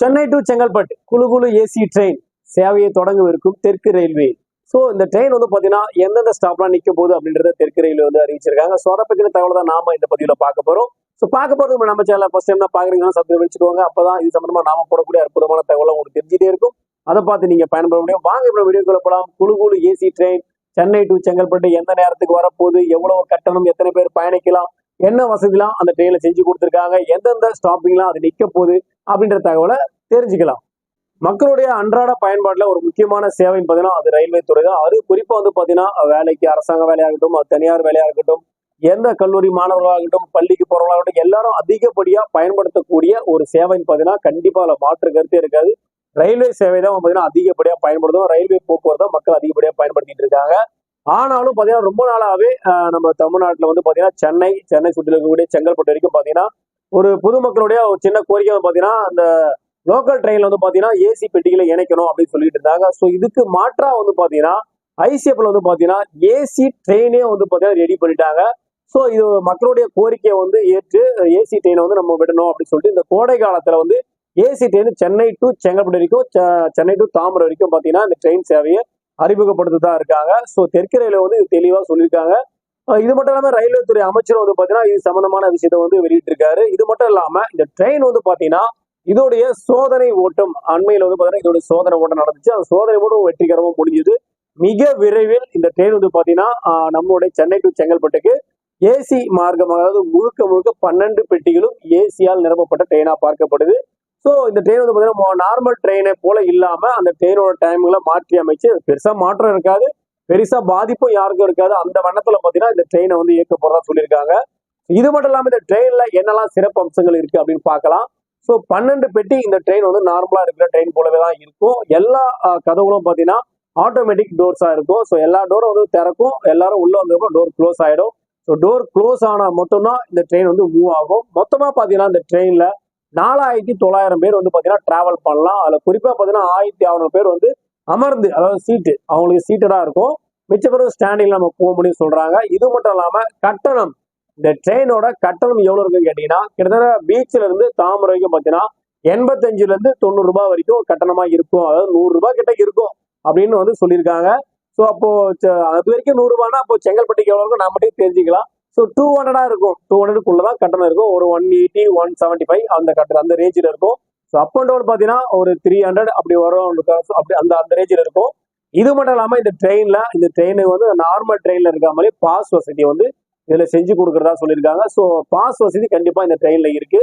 Chennai to Chengalpattu குழு குழு AC train சேவையை தொடங்கவிருக்கும் தெற்கு ரயில்வே ஸோ இந்த ட்ரெயின் வந்து பார்த்தீங்கன்னா எந்தெந்த ஸ்டாப்லாம் நிற்க போகுது அப்படின்றத தெற்கு ரயில்வே வந்து அறிவிச்சிருக்காங்க. ஸோ அதை பற்றின தகவல் தான் நாம இந்த பதிவில் பார்க்க போகிறோம் ஸோ பார்க்க போகிறது நம்ம சேனல் ஃபர்ஸ்ட் டைம் தான் பார்க்குறீங்கன்னா சப்ஸ்கிரைப் வச்சுக்கோங்க அப்போ தான் இது சம்மந்தமாக நாம போடக்கூடிய அற்புதமான தகவலை உங்களுக்கு தெரிஞ்சுட்டே இருக்கும். அதை பார்த்து நீங்கள் பயன்பட முடியும். வாங்க இப்போ வீடியோக்குள்ள போகலாம் குழு குழு AC train Chennai to Chengalpattu எந்த நேரத்துக்கு வரப்போகுது? எவ்வளவு கட்டணம்? எத்தனை பேர் பயணிக்கலாம்? என்ன வசதிலாம் அந்த ட்ரெயினில் செஞ்சு கொடுத்துருக்காங்க எந்தெந்த ஸ்டாப்பிங்லாம் அது நிற்க போகுது அப்படின்ற தகவலை தெரிஞ்சுக்கலாம். மக்களுடைய அன்றாட பயன்பாட்டில் ஒரு முக்கியமான சேவைன்னு பார்த்தீங்கன்னா அது ரயில்வே துறை தான். அது குறிப்பாக வந்து பார்த்தீங்கன்னா வேலைக்கு அரசாங்க வேலையாகட்டும் அது தனியார் வேலையாக இருக்கட்டும் எந்த கல்லூரி மாணவர்களாகட்டும் பள்ளிக்கு போறவங்களாகட்டும் எல்லாரும் அதிகப்படியாக பயன்படுத்தக்கூடிய ஒரு சேவைன்னு பார்த்தீங்கன்னா கண்டிப்பாக அதில் மாற்று கருத்தே இருக்காது. ரயில்வே சேவை தான் பார்த்தீங்கன்னா அதிகப்படியாக பயன்படுத்தும். ரயில்வே போக்குவரத்து மக்கள் அதிகப்படியாக பயன்படுத்திட்டு இருக்காங்க. ஆனாலும் பார்த்தீங்கன்னா ரொம்ப நாளாகவே நம்ம தமிழ்நாட்டில் வந்து பார்த்தீங்கன்னா சென்னை சென்னை சுற்றில் இருக்கக்கூடிய செங்கல்பட்டு வரைக்கும் பார்த்தீங்கன்னா ஒரு பொதுமக்களுடைய ஒரு சின்ன கோரிக்கை வந்து பார்த்தீங்கன்னா அந்த லோக்கல் ட்ரெயின்ல வந்து பாத்தீங்கன்னா ஏசி பெட்டிகளை இணைக்கணும் அப்படின்னு சொல்லிட்டு இருந்தாங்க. ஸோ இதுக்கு மாற்றா வந்து பாத்தீங்கன்னா ஐசிஎஃப்ல வந்து பாத்தீங்கன்னா ஏசி ட்ரெயினே வந்து பாத்தீங்கன்னா ரெடி பண்ணிட்டாங்க. ஸோ இது மக்களுடைய கோரிக்கையை வந்து ஏற்று ஏசி ட்ரெயினை வந்து நம்ம விடணும் அப்படின்னு சொல்லிட்டு இந்த கோடை காலத்துல வந்து AC train Chennai to Chengalpattu வரைக்கும் செ- சென்னை டு தாம்பரம் வரைக்கும் பாத்தீங்கன்னா இந்த ட்ரெயின் சேவையை அறிமுகப்படுத்தி இருக்காங்க. ஸோ தெற்கு ரயில்வே வந்து இது தெளிவா சொல்லியிருக்காங்க. இது மட்டும் இல்லாம ரயில்வே துறை அமைச்சர் வந்து பாத்தீங்கன்னா இது சம்பந்தமான விஷயத்தை வந்து வெளியிட்டிருக்காரு. இது மட்டும் இல்லாம இந்த ட்ரெயின் வந்து பாத்தீங்கன்னா இதோடைய சோதனை ஓட்டம் அண்மையில் வந்து பாத்தீங்கன்னா இதோட சோதனை ஓட்டம் நடந்துச்சு. அந்த சோதனை ஓட்டம் வெற்றிகரமா முடிஞ்சது. மிக விரைவில் இந்த ட்ரெயின் வந்து பாத்தீங்கன்னா நம்மளுடைய சென்னை டு செங்கல்பட்டுக்கு ஏசி மார்க்கம் அதாவது முழுக்க முழுக்க பன்னெண்டு பெட்டிகளும் ஏசியால் நிரப்பப்பட்ட ட்ரெயினா பார்க்கப்படுது. ஸோ இந்த ட்ரெயின் வந்து பார்த்தீங்கன்னா நார்மல் ட்ரெயினை போல இல்லாமல் அந்த ட்ரெயினோட டைம்களை மாற்றி அமைச்சு பெருசாக மாற்றம் இருக்காது. பெருசாக பாதிப்பும் யாருக்கும் இருக்காது. அந்த வண்ணத்தில் பார்த்தீங்கன்னா இந்த ட்ரெயினை வந்து இயக்க போகிறதா சொல்லியிருக்காங்க. இது மட்டும் இல்லாமல் இந்த ட்ரெயினில் என்னெல்லாம் சிறப்பு அம்சங்கள் இருக்குது அப்படின்னு பார்க்கலாம். ஸோ பன்னெண்டு பெட்டி இந்த ட்ரெயின் வந்து நார்மலாக இருக்கிற ட்ரெயின் போலவே தான் இருக்கும். எல்லா கதவுகளும் பார்த்தீங்கன்னா ஆட்டோமேட்டிக் டோர்ஸாக இருக்கும். ஸோ எல்லா டோரும் வந்து திறக்கும். எல்லாரும் உள்ளே வந்தப்போ டோர் க்ளோஸ் ஆகிடும் ஸோ டோர் க்ளோஸ் ஆனா மட்டும்தான் இந்த ட்ரெயின் வந்து மூவ் ஆகும். மொத்தமாக பார்த்தீங்கன்னா இந்த ட்ரெயினில் நாலாயிரத்தி தொள்ளாயிரம் பேர் வந்து பார்த்தீங்கன்னா டிராவல் பண்ணலாம். அதில் குறிப்பாக பார்த்தீங்கன்னா ஆயிரத்தி அறுநூறு பேர் வந்து அமர்ந்து அதாவது சீட்டு அவங்களுக்கு சீட்டடாக இருக்கும். மிச்ச பேர் நம்ம போக முடியும் சொல்றாங்க. இது மட்டும் இல்லாமல் கட்டணம். இந்த ட்ரெயினோட கட்டணம் எவ்வளவு இருக்குன்னு கேட்டிங்கன்னா கிட்டத்தட்ட பீச்ல இருந்து தாமரை வரைக்கும் பார்த்தீங்கன்னா எண்பத்தஞ்சுலேருந்து தொண்ணூறு ரூபாய் வரைக்கும் கட்டணமா இருக்கும். அதாவது நூறு ரூபாய் கிட்ட இருக்கும் அப்படின்னு வந்து சொல்லியிருக்காங்க. ஸோ அப்போ அது வரைக்கும் நூறுரூபான்னா அப்போ செங்கல்பட்டுக்கு எவ்வளவு இருக்கும்? நம்ம தெரிஞ்சுக்கலாம். ஸோ டூ ஹண்ட்ரடாக இருக்கும். டூ ஹண்ட்ரடுக்குள்ள தான் கட்டணம் இருக்கும். ஒரு one eighty one seventy five அந்த கட்டணம் அந்த ரேஞ்சில் இருக்கும். ஸோ அப் அண்ட் டவுன் பார்த்தீங்கன்னா ஒரு த்ரீ ஹண்ட்ரட் அப்படி வரும் அப்படி அந்த அந்த ரேஞ்சில் இருக்கும். இது மட்டும் இல்லாமல் இந்த ட்ரெயினில் இந்த ட்ரெயினுக்கு வந்து நார்மல் ட்ரெயினில் இருக்க மாதிரி பாஸ் வசதி வந்து இதில் செஞ்சு கொடுக்குறதா சொல்லியிருக்காங்க. ஸோ பாஸ் வசதி கண்டிப்பாக இந்த ட்ரெயினில் இருக்கு.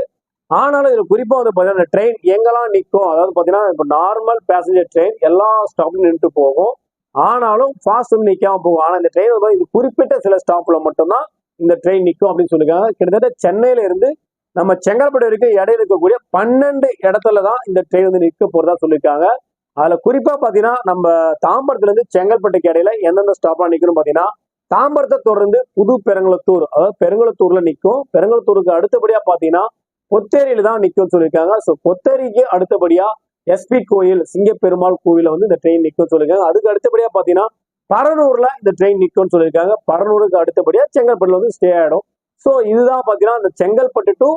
ஆனாலும் இதில் குறிப்பாக வந்து பார்த்தீங்கன்னா இந்த ட்ரெயின் எங்கெல்லாம் நிற்கும் அதாவது பார்த்தீங்கன்னா இப்போ நார்மல் பேசஞ்சர் ட்ரெயின் எல்லா ஸ்டாப்லையும் நின்று போகும். ஆனாலும் ஃபாஸ்ட் வந்து நிற்காம போகும். ஆனால் இந்த ட்ரெயின் வந்து இது குறிப்பிட்ட சில ஸ்டாப்பில் மட்டும்தான் இந்த ட்ரெயின் நிற்கும் அப்படின்னு சொல்லியிருக்காங்க கிட்டத்தட்ட சென்னையில இருந்து நம்ம செங்கல்பட்டு வரைக்கும் இடையில இருக்கக்கூடிய பன்னெண்டு இடத்துல தான் இந்த ட்ரெயின் வந்து நிற்க போறதா சொல்லியிருக்காங்க. அதுல குறிப்பா பாத்தீங்கன்னா நம்ம தாம்பரத்துல இருந்து செங்கல்பட்டுக்கு இடையில எந்தெந்த ஸ்டாப்லாம் நிற்கணும் பாத்தீங்கன்னா தாம்பரத்தை தொடர்ந்து புது பெருங்குளத்தூர் அதாவது பெருங்குளத்தூர்ல நிற்கும் பெருங்குளத்தூருக்கு அடுத்தபடியா பாத்தீங்கன்னா பொத்தேரியில தான் நிற்கும்னு சொல்லியிருக்காங்க. ஸோ பொத்தேரிக்கு அடுத்தபடியா எஸ்பி கோயில் சிங்கப்பெருமாள் கோயில வந்து இந்த ட்ரெயின் நிற்கும் சொல்லியிருக்காங்க. அதுக்கு அடுத்தபடியா பாத்தீங்கன்னா பரனூர்ல இந்த ட்ரெயின் நிற்கும்னு சொல்லியிருக்காங்க. பரனூருக்கு அடுத்தபடியா செங்கல்பட்டுல வந்து ஸ்டே ஆயிடும். ஸோ இதுதான் பாத்தீங்கன்னா இந்த செங்கல்பட்டு டு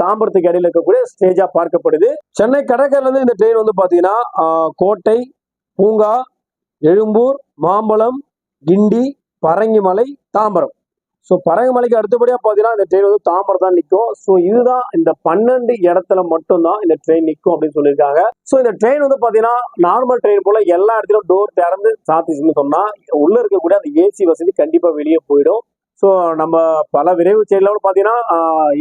தாம்பரத்துக்கு இடையில இருக்கக்கூடிய ஸ்டேஜா பார்க்கப்படுது. சென்னை கடற்கரையில இருந்து இந்த ட்ரெயின் வந்து பாத்தீங்கன்னா கோட்டை பூங்கா எழும்பூர் மாம்பழம் கிண்டி பரங்கிமலை தாம்பரம். ஸோ பரங்கமலைக்கு அடுத்தபடியாக பார்த்தீங்கன்னா இந்த ட்ரெயின் வந்து தாம்பரம் தான் நிற்கும் ஸோ இதுதான் இந்த பன்னெண்டு இடத்துல மட்டும்தான் இந்த ட்ரெயின் நிற்கும் அப்படின்னு சொல்லியிருக்காங்க. ஸோ இந்த ட்ரெயின் வந்து பார்த்தீங்கன்னா நார்மல் ட்ரெயின் போல எல்லா இடத்துலையும் டோர் திறந்து சாத்திச்சுன்னு சொன்னால் உள்ளே இருக்கக்கூடிய அந்த ஏசி வசதி கண்டிப்பாக வெளியே போயிடும். ஸோ நம்ம பல விரைவு செயலில் பார்த்தீங்கன்னா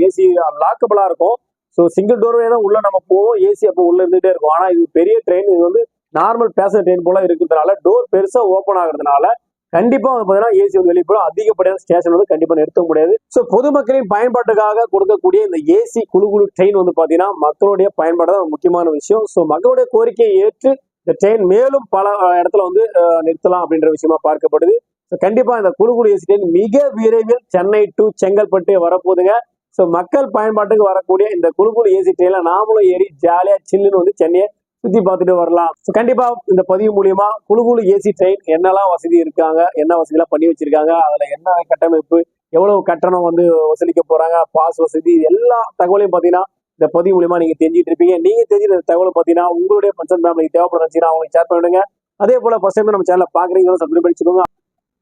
ஏசி லாக்கபிளாக இருக்கும். ஸோ சிங்கிள் டோர்வே தான் உள்ளே நம்ம போவோம். ஏசி அப்போ உள்ளே இருந்துகிட்டே இருக்கும். ஆனால் இது பெரிய ட்ரெயின் இது வந்து நார்மல் பேசஞ்சர் ட்ரெயின் போல இருக்கிறதுனால டோர் பெருசாக ஓப்பன் ஆகுறதுனால கண்டிப்பா வந்து பாத்தீங்கன்னா ஏசி வந்து வெளியே போயிடும். அதிகப்படியான ஸ்டேஷன் வந்து கண்டிப்பா நிறுத்த முடியாது. ஸோ பொதுமக்களின் பயன்பாட்டுக்காக கொடுக்கக்கூடிய இந்த ஏசி குழு குழு ட்ரெயின் வந்து பாத்தீங்கன்னா மக்களுடைய பயன்பாடு தான் முக்கியமான விஷயம். ஸோ மக்களுடைய கோரிக்கையை ஏற்று இந்த ட்ரெயின் மேலும் பல இடத்துல வந்து நிறுத்தலாம் அப்படின்ற விஷயமா பார்க்கப்படுது. ஸோ கண்டிப்பா இந்த குழு குழு ஏசி ட்ரெயின் மிக விரைவில் சென்னை டு செங்கல்பட்டு வரப்போகுதுங்க. ஸோ மக்கள் பயன்பாட்டுக்கு வரக்கூடிய இந்த குழு குழு ஏசி ட்ரெயின்ல நாமளும் ஏறி ஜாலியா சில்லுன்னு வந்து சென்னையை சுத்தி பார்த்துட்டு வரலாம். So, கண்டிப்பா இந்த பதிவு மூலியமா குழு குழு ஏசி ட்ரெயின் என்னெல்லாம் வசதி இருக்காங்க என்ன வசதிலாம் பண்ணி வச்சிருக்காங்க அதுல என்ன கட்டமைப்பு எவ்வளவு கட்டணம் வந்து வசூலிக்க போறாங்க பாஸ் வசதி எல்லா தகவலையும் பாத்தீங்கன்னா இந்த பதிவு மூலியமா நீங்க தெரிஞ்சிட்டு இருப்பீங்க. நீங்க தெரிஞ்ச தகவல் பார்த்தீங்கன்னா உங்களுடைய பஞ்சன் ஃபேமிலி தேவைப்படுச்சுன்னா அவங்களுக்கு ஷேர் பண்ணிடுங்க அதே போல ஃபர்ஸ்ட் டைம் நம்ம சேனலை பாக்குறீங்க சப்ஸ்கிரைப் பண்ணிச்சுக்கோங்க.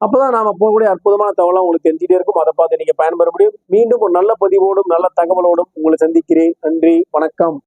அப்பதான் நாம போகக்கூடிய அற்புதமான தகவலாம் உங்களுக்கு தெரிஞ்சுட்டே இருக்கும். அதை பார்த்து நீங்க பயன்பெற முடியும். மீண்டும் ஒரு நல்ல பதிவோடும் நல்ல தகவலோடும் உங்களை சந்திக்கிறேன். நன்றி வணக்கம்.